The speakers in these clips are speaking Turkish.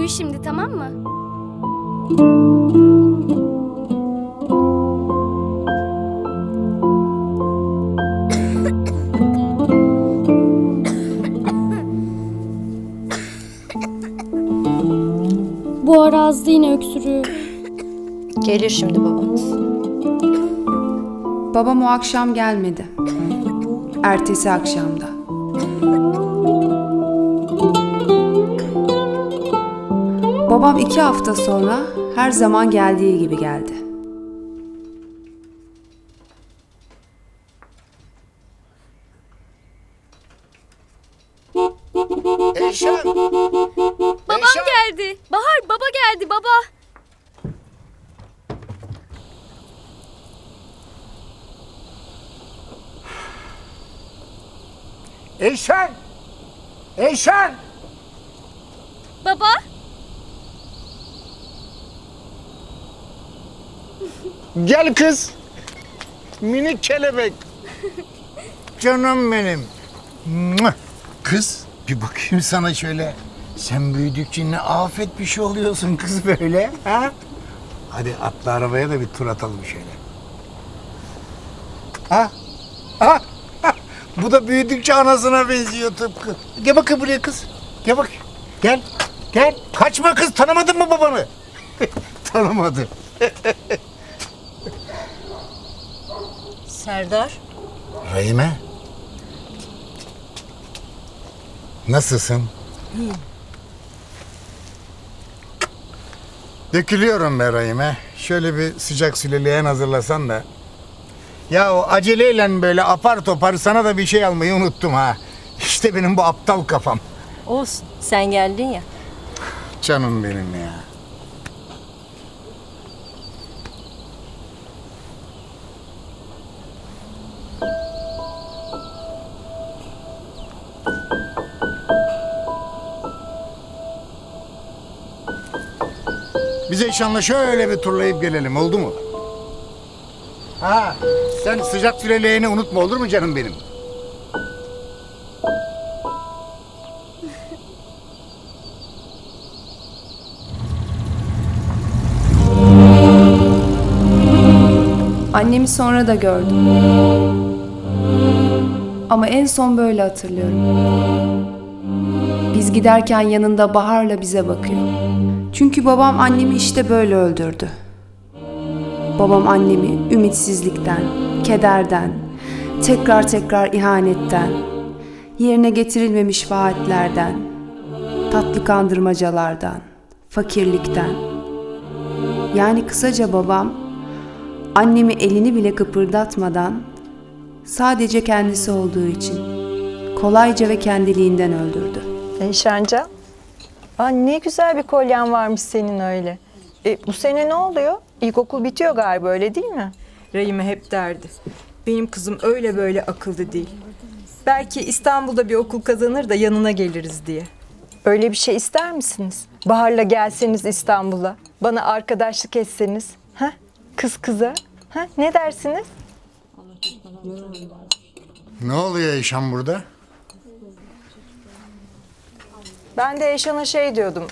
Uyu şimdi tamam mı? Bu ara azdı yine öksürüğü. Gelir şimdi babanız. Babam o akşam gelmedi. Ertesi akşamda. Babam iki hafta sonra her zaman geldiği gibi geldi. Eyşan! Babam geldi. Bahar baba geldi baba. Eyşan! Eyşan! Baba. Gel kız. Minik kelebek. Canım benim. Kız bir bakayım sana şöyle. Sen büyüdükçe ne afet bir şey oluyorsun kız böyle. Ha? Hadi atla arabaya da bir tur atalım şöyle. Ha? Ha? Ha! Bu da büyüdükçe anasına benziyor tıpkı. Gel bakayım buraya kız. Gel bak. Gel. Gel. Kaçma kız. Tanımadın mı babanı? Tanımadı. Serdar. Rahime. Nasılsın? Dökülüyorum be Rahime. Şöyle bir sıcak suyla leğen hazırlasan da. Ya o aceleyle böyle apar topar sana da bir şey almayı unuttum ha. İşte benim bu aptal kafam. Olsun. Sen geldin ya. Canım benim ya. Bize inşallah şöyle bir turlayıp gelelim oldu mu? Ha, sen sıcak süreleğini unutma olur mu canım benim? Annemi sonra da gördüm. Ama en son böyle hatırlıyorum. Biz giderken yanında Bahar'la bize bakıyor. Çünkü babam annemi işte böyle öldürdü. Babam annemi ümitsizlikten, kederden, tekrar tekrar ihanetten, yerine getirilmemiş vaatlerden, tatlı kandırmacalardan, fakirlikten. Yani kısaca babam annemi elini bile kıpırdatmadan sadece kendisi olduğu için kolayca ve kendiliğinden öldürdü. Eyşanca. Aa, ne güzel bir kolyen varmış senin öyle. E, bu sene ne oluyor? İlkokul bitiyor galiba öyle değil mi? Rahime hep derdi. Benim kızım öyle böyle akıllı değil. Belki İstanbul'da bir okul kazanır da yanına geliriz diye. Öyle bir şey ister misiniz? Bahar'la gelseniz İstanbul'a. Bana arkadaşlık etseniz. Ha? Kız kıza. Ha? Ne dersiniz? Ne oluyor Eyşan burada? Ben de Eyşan'a şey diyordum.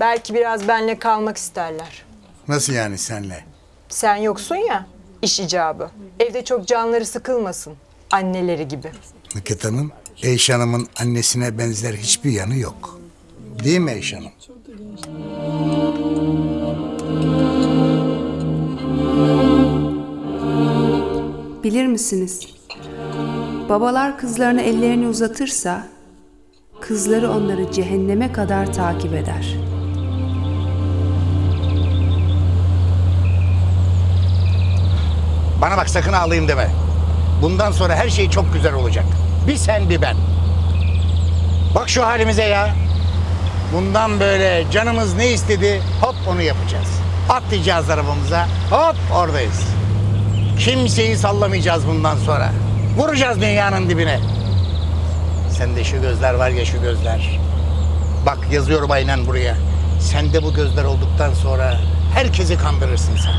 Belki biraz benle kalmak isterler. Nasıl yani senle? Sen yoksun ya, iş icabı. Evde çok canları sıkılmasın. Anneleri gibi. Nıket Hanım, Eyşan Hanım'ın annesine benzer hiçbir yanı yok. Değil mi Eyşan Hanım? Bilir misiniz? Babalar kızlarına ellerini uzatırsa kızları onları cehenneme kadar takip eder. Bana bak sakın ağlayayım deme. Bundan sonra her şey çok güzel olacak. Bir sen bir ben. Bak şu halimize ya. Bundan böyle canımız ne istedi hop onu yapacağız. Atlayacağız arabamıza hop oradayız. Kimseyi sallamayacağız bundan sonra. Vuracağız dünyanın dibine. Sende şu gözler var ya şu gözler. Bak yazıyorum aynen buraya. Sende bu gözler olduktan sonra herkesi kandırırsın sen.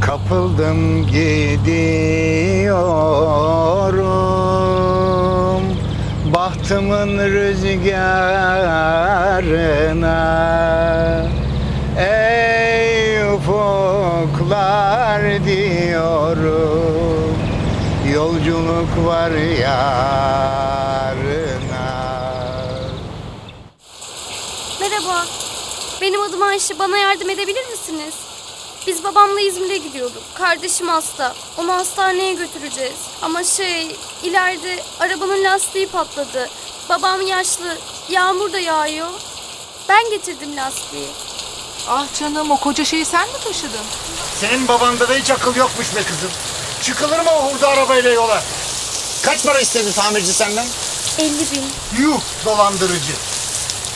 Kapıldım gidiyorum Bahtımın rüzgarına Ey ufuklar diyorum Yolculuk var yarına Merhaba. Benim adım Ayşe. Bana yardım edebilir misiniz? Biz babamla İzmir'e gidiyorduk. Kardeşim hasta. Onu hastaneye götüreceğiz. Ama şey, ileride arabanın lastiği patladı. Babam yaşlı. Yağmur da yağıyor. Ben getirdim lastiği. Ah canım o koca şeyi sen mi taşıdın? Senin babanda da hiç akıl yokmuş be kızım. Çıkılır mı o hurda arabayla yola? Kaç para istedi tamirci senden? 50 bin. Yuh dolandırıcı.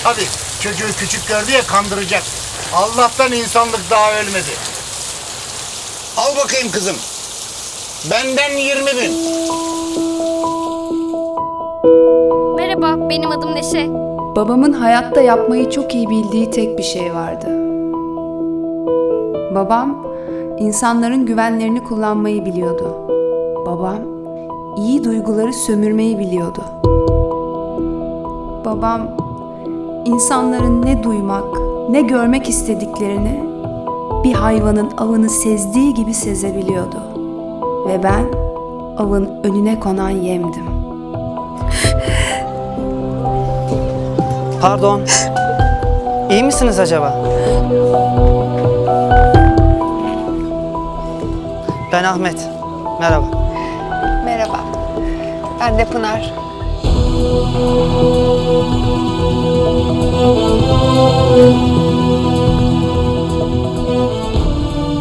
Tabii çocuğu küçük gördü ya kandıracak. Allah'tan insanlık daha ölmedi. Al bakayım kızım. Benden 20 bin. Merhaba, benim adım Neşe. Babamın hayatta yapmayı çok iyi bildiği tek bir şey vardı. Babam insanların güvenlerini kullanmayı biliyordu. Babam iyi duyguları sömürmeyi biliyordu. Babam insanların ne duymak, ne görmek istediklerini bir hayvanın avını sezdiği gibi sezebiliyordu. Ve ben avın önüne konan yemdim. Pardon. İyi misiniz acaba? Ben Ahmet. Merhaba. Merhaba. Ben de Pınar.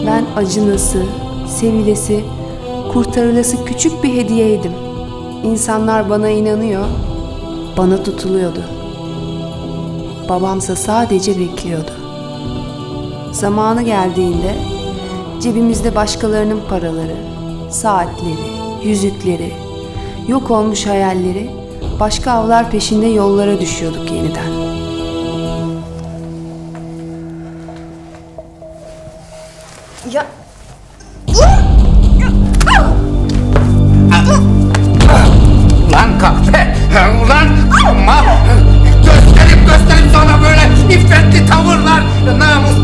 Ben acınası, sevilesi, kurtarılası küçük bir hediyeydim. İnsanlar bana inanıyor, bana tutuluyordu. Babamsa sadece bekliyordu. Zamanı geldiğinde cebimizde başkalarının paraları, saatleri, yüzükleri, yok olmuş hayalleri, başka avlar peşinde yollara düşüyorduk yeniden. Ya Lan kahpe! Ulan ama! Gösterip gösterip sana böyle iffetli tavırlar, namuslu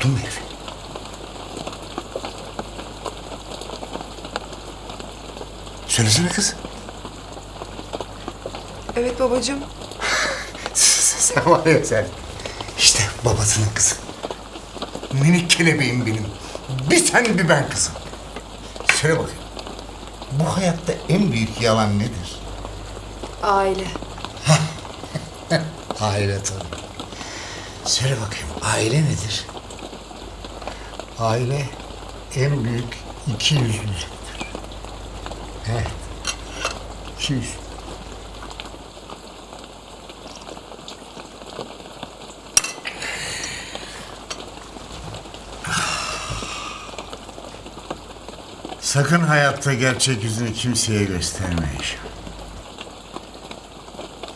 Yoldun mu herifi? Söylesene kız. Evet babacığım. sen var ya sen. İşte babasının kızı. Minik kelebeğim benim. Bir sen bir ben kızım. Söyle bakayım. Bu hayatta en büyük yalan nedir? Aile. Aile tabii. Söyle bakayım aile nedir? Aile en büyük iki yüzlülüktür. Evet. İki. Sakın hayatta gerçek yüzünü kimseye gösterme.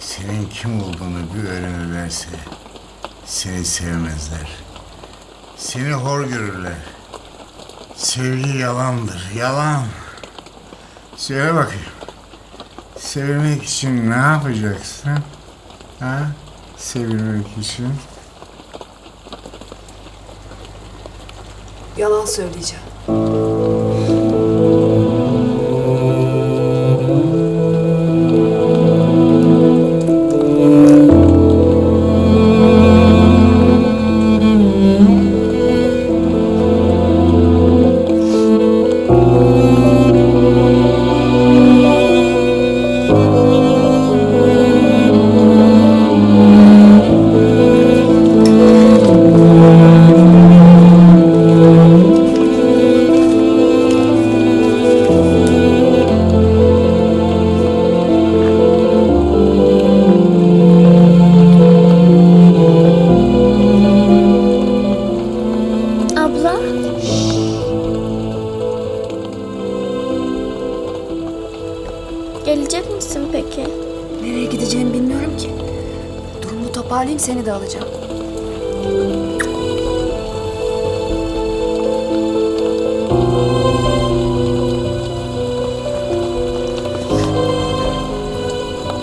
Senin kim olduğunu bir öğrenirlerse seni sevmezler. Seni hor görürler. Sevgi yalandır, yalan. Söyle bakayım. Sevmek için ne yapacaksın? Ha? Sevilmek için. Yalan söyleyeceğim. Seni de alacağım.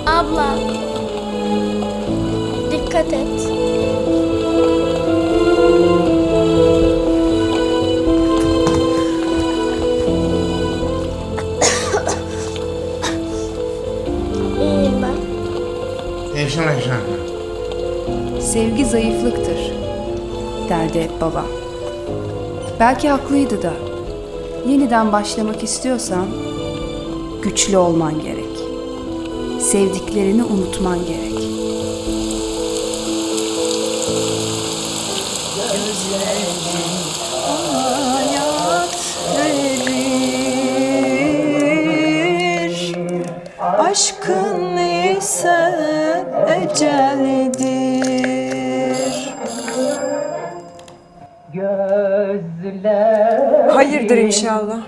Abla. Dikkat et. Zayıflıktır, derdi hep babam. Belki haklıydı da. Yeniden başlamak istiyorsan güçlü olman gerek. Sevdiklerini unutman gerek. verir Aşkın ise ecelidir Hayırdır inşallah.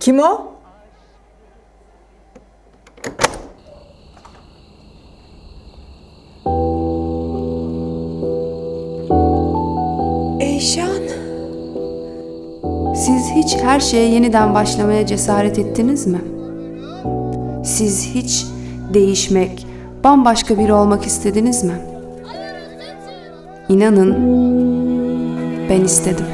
Kim o? Her şeye yeniden başlamaya cesaret ettiniz mi? Siz hiç değişmek, bambaşka biri olmak istediniz mi? İnanın ben istedim.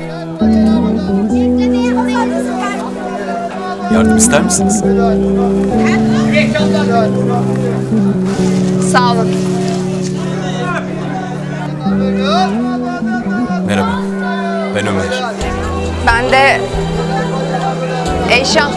Yardım ister misiniz? Sağ olun. Merhaba. Ben Ömer. Ben de Eyşan.